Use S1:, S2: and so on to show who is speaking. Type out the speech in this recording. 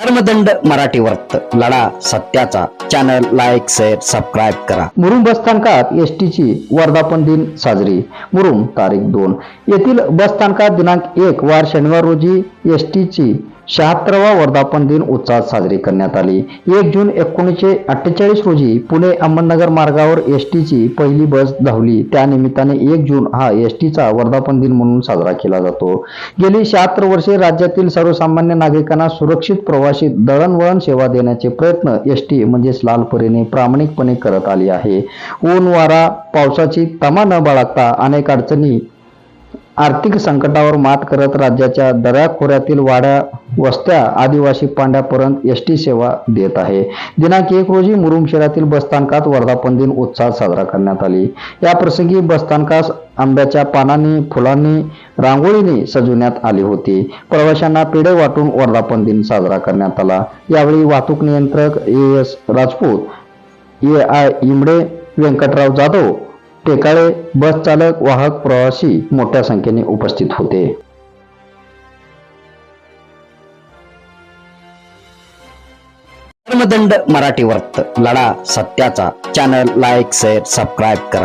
S1: धर्मदंड मराठी वर्त लढा सत्याचा. चॅनल लाईक शेअर सबस्क्राईब करा.
S2: मुरुम बसस्थानकात एस टीची वर्धापन दिन साजरी. मुरुम तारीख दोन. येथील बसस्थानकात दिनांक एक वार शनिवार रोजी एस टीची शहात्तरावा वर्धापन दिन उत्साहात साजरी करण्यात आली. एक जून एकोणीसशे अठ्ठेचाळीस रोजी पुणे अहमदनगर मार्गावर एस टीची पहिली बस धावली. त्यानिमित्ताने एक जून हा एस टीचा वर्धापन दिन म्हणून साजरा केला जातो. गेली शहात्तर वर्षे राज्यातील सर्वसामान्य नागरिकांना सुरक्षित प्रवासी दळणवळण सेवा देण्याचे प्रयत्न एस टी म्हणजेच लाल परीने प्रामाणिकपणे करत आली आहे. ऊन वारा पावसाची तमा न बाळगता अनेक अडचणी आर्थिक संकटावर मात करत राज्याच्या दऱ्याखोऱ्यातील वाड्या वस्त्या आदिवासी पांड्यापर्यंत एस टी सेवा देत आहे. दिनांक एक रोजी मुरुम शहरातील बसस्थानकात वर्धापन दिन उत्साहात साजरा करण्यात आली. या प्रसंगी बसस्थानकास आंब्याच्या पानांनी फुलांनी रांगोळीने सजवण्यात आली होती. प्रवाशांना पेढे वाटून वर्धापन दिन साजरा करण्यात आला. यावेळी वाहतूक नियंत्रक A S Rajput A I Imde Venkatrao Jadhav Tekale bus चालक वाहक प्रवासी मोठ्या संख्येने उपस्थित होते.
S1: धर्मदंड मराठी वर्त लढा सत्याचा. चॅनल लाईक शेअर सबस्क्राईब करा.